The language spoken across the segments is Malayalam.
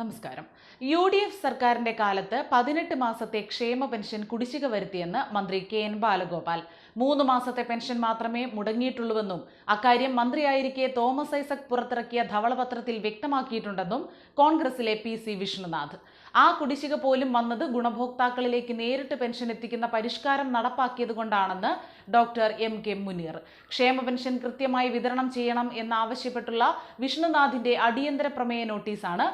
നമസ്കാരം. യു ഡി എഫ് സർക്കാരിന്റെ കാലത്ത് പതിനെട്ട് മാസത്തെ ക്ഷേമ പെൻഷൻ കുടിശ്ശിക വരുത്തിയെന്ന് മന്ത്രി കെ എൻ ബാലഗോപാൽ. മൂന്ന് മാസത്തെ പെൻഷൻ മാത്രമേ മുടങ്ങിയിട്ടുള്ളൂവെന്നും അക്കാര്യം മന്ത്രിയായിരിക്കെ തോമസ് ഐസക് പുറത്തിറക്കിയ ധവളപത്രത്തിൽ വ്യക്തമാക്കിയിട്ടുണ്ടെന്നും കോൺഗ്രസിലെ പി സി വിഷ്ണുനാഥ്. ആ കുടിശ്ശിക പോലും വന്നത് ഗുണഭോക്താക്കളിലേക്ക് നേരിട്ട് പെൻഷൻ എത്തിക്കുന്ന പരിഷ്കാരം നടപ്പാക്കിയതുകൊണ്ടാണെന്ന് ഡോക്ടർ എം. കെ. മുനീർ. ക്ഷേമ പെൻഷൻ കൃത്യമായി വിതരണം ചെയ്യണം എന്നാവശ്യപ്പെട്ടുള്ള വിഷ്ണുനാഥിന്റെ അടിയന്തര പ്രമേയ നോട്ടീസാണ്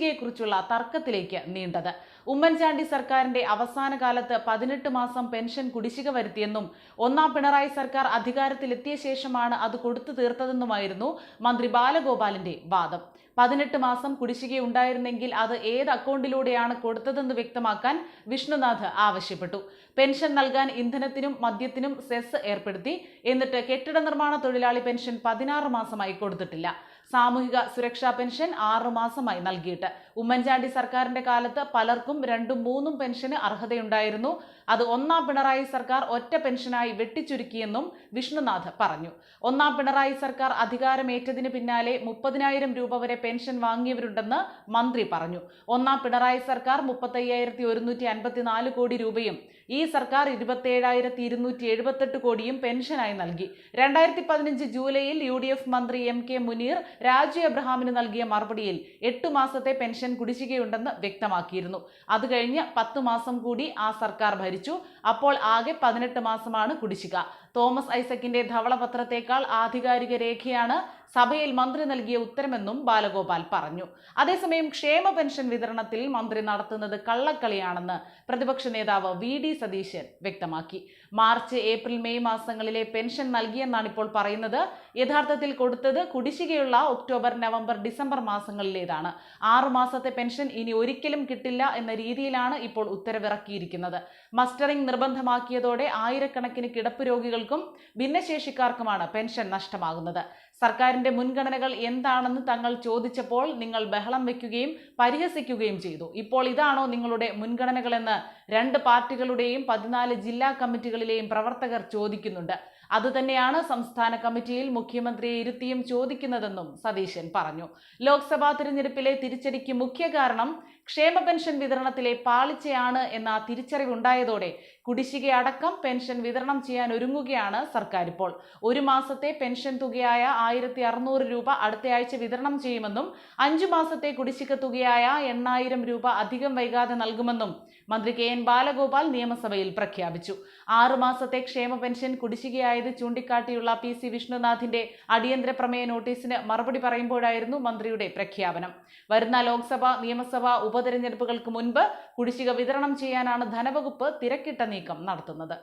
കുടിശ്ശികയെക്കുറിച്ചുള്ള തർക്കത്തിലേക്ക് നീണ്ടത്. ഉമ്മൻചാണ്ടി സർക്കാരിന്റെ അവസാന കാലത്ത് പതിനെട്ട് മാസം പെൻഷൻ കുടിശ്ശിക വരുത്തിയെന്നും ഒന്നാം പിണറായി സർക്കാർ അധികാരത്തിലെത്തിയ ശേഷമാണ് അത് കൊടുത്തു തീർത്തതെന്നുമായിരുന്നു മന്ത്രി ബാലഗോപാലിന്റെ വാദം. പതിനെട്ട് മാസം കുടിശ്ശിക ഉണ്ടായിരുന്നെങ്കിൽ അത് ഏത് അക്കൗണ്ടിലൂടെയാണ് കൊടുത്തതെന്ന് വ്യക്തമാക്കാൻ വിഷ്ണുനാഥ് ആവശ്യപ്പെട്ടു. പെൻഷൻ നൽകാൻ ഇന്ധനത്തിനും മദ്യത്തിനും സെസ് ഏർപ്പെടുത്തി. എന്നിട്ട് കെട്ടിട നിർമ്മാണ തൊഴിലാളി പെൻഷൻ പതിനാറ് മാസമായി കൊടുത്തിട്ടില്ല. സാമൂഹിക സുരക്ഷാ പെൻഷൻ ആറു മാസമായി നൽകിയിട്ട്. ഉമ്മൻചാണ്ടി സർക്കാരിന്റെ കാലത്ത് പലർക്കും രണ്ടും മൂന്നും പെൻഷന് അർഹതയുണ്ടായിരുന്നു. അത് ഒന്നാം പിണറായി സർക്കാർ ഒറ്റ പെൻഷനായി വെട്ടിച്ചുരുക്കിയെന്നും വിഷ്ണുനാഥ് പറഞ്ഞു. ഒന്നാം പിണറായി സർക്കാർ അധികാരമേറ്റതിന് പിന്നാലെ മുപ്പതിനായിരം രൂപ വരെ പെൻഷൻ വാങ്ങിയവരുണ്ടെന്ന് മന്ത്രി പറഞ്ഞു. ഒന്നാം പിണറായി സർക്കാർ മുപ്പത്തയ്യായിരത്തി കോടി രൂപയും ഈ സർക്കാർ ഇരുപത്തേഴായിരത്തി ഇരുന്നൂറ്റി എഴുപത്തെട്ട് കോടിയും പെൻഷനായി നൽകി. രണ്ടായിരത്തി പതിനഞ്ച് ജൂലൈയിൽ യു ഡി എഫ് മന്ത്രി എം കെ മുനീർ രാജു എബ്രഹാമിന് നൽകിയ മറുപടിയിൽ എട്ട് മാസത്തെ പെൻഷൻ കുടിശ്ശികയുണ്ടെന്ന് വ്യക്തമാക്കിയിരുന്നു. അത് കഴിഞ്ഞ് പത്ത് മാസം കൂടി ആ സർക്കാർ ഭരിച്ചു. അപ്പോൾ ആകെ പതിനെട്ട് മാസമാണ് കുടിശ്ശിക. തോമസ് ഐസക്കിന്റെ ധവളപത്രത്തേക്കാൾ ആധികാരിക രേഖയാണ് സഭയിൽ മന്ത്രി നൽകിയ ഉത്തരമെന്നും ബാലഗോപാൽ പറഞ്ഞു. അതേസമയം ക്ഷേമ പെൻഷൻ വിതരണത്തിൽ മന്ത്രി നടത്തുന്നത് കള്ളക്കളിയാണെന്ന് പ്രതിപക്ഷ നേതാവ് വി ഡി സതീശൻ വ്യക്തമാക്കി. മാർച്ച് ഏപ്രിൽ മെയ് മാസങ്ങളിലെ പെൻഷൻ നൽകിയെന്നാണ് ഇപ്പോൾ പറയുന്നത്. യഥാർത്ഥത്തിൽ കൊടുത്തത് കുടിശ്ശികയുള്ള ഒക്ടോബർ നവംബർ ഡിസംബർ മാസങ്ങളിലേതാണ്. ആറു മാസത്തെ പെൻഷൻ ഇനി ഒരിക്കലും കിട്ടില്ല എന്ന രീതിയിലാണ് ഇപ്പോൾ ഉത്തരവിറക്കിയിരിക്കുന്നത്. മസ്റ്ററിംഗ് നിർബന്ധമാക്കിയതോടെ ആയിരക്കണക്കിന് കിടപ്പ് രോഗികൾക്കും ഭിന്നശേഷിക്കാർക്കുമാണ് പെൻഷൻ നഷ്ടമാകുന്നത്. സർക്കാരിന്റെ മുൻഗണനകൾ എന്താണെന്ന് തങ്ങൾ ചോദിച്ചപ്പോൾ നിങ്ങൾ ബഹളം വെക്കുകയും പരിഹസിക്കുകയും ചെയ്തു. ഇപ്പോൾ ഇതാണോ നിങ്ങളുടെ മുൻഗണനകളെന്ന് രണ്ട് പാർട്ടികളുടെയും പതിനാല് ജില്ലാ കമ്മിറ്റികളിലെയും പ്രവർത്തകർ ചോദിക്കുന്നുണ്ട്. അതുതന്നെയാണ് സംസ്ഥാന കമ്മിറ്റിയിൽ മുഖ്യമന്ത്രിയെ ഇരുത്തിയും ചോദിക്കുന്നതെന്നും സതീശൻ പറഞ്ഞു. ലോക്സഭാ തിരഞ്ഞെടുപ്പിലെ തിരിച്ചടിക്ക് മുഖ്യ കാരണം ക്ഷേമ പെൻഷൻ വിതരണത്തിലെ പാളിച്ചയാണ് എന്ന തിരിച്ചറിവുണ്ടായതോടെ കുടിശ്ശിക അടക്കം പെൻഷൻ വിതരണം ചെയ്യാൻ ഒരുങ്ങുകയാണ് സർക്കാർ ഇപ്പോൾ ഒരു മാസത്തെ പെൻഷൻ തുകയായ ആയിരത്തി അറുന്നൂറ് രൂപ അടുത്തയാഴ്ച വിതരണം ചെയ്യുമെന്നും അഞ്ചു മാസത്തെ കുടിശ്ശിക തുകയായ എണ്ണായിരം രൂപ അധികം വൈകാതെ നൽകുമെന്നും മന്ത്രി കെ എൻ ബാലഗോപാൽ നിയമസഭയിൽ പ്രഖ്യാപിച്ചു. ആറു മാസത്തെ ക്ഷേമ പെൻഷൻ കുടിശ്ശികയായത് ചൂണ്ടിക്കാട്ടിയുള്ള പി സി വിഷ്ണുനാഥിന്റെ അടിയന്തര പ്രമേയ നോട്ടീസിന് മറുപടി പറയുമ്പോഴായിരുന്നു മന്ത്രിയുടെ പ്രഖ്യാപനം. വരുന്ന ലോക്സഭ നിയമസഭാ ഉപതെരഞ്ഞെടുപ്പുകൾക്ക് മുൻപ് കുടിശ്ശിക വിതരണം ചെയ്യാനാണ് ധനവകുപ്പ് തിരക്കിട്ട നീക്കം നടത്തുന്നത്.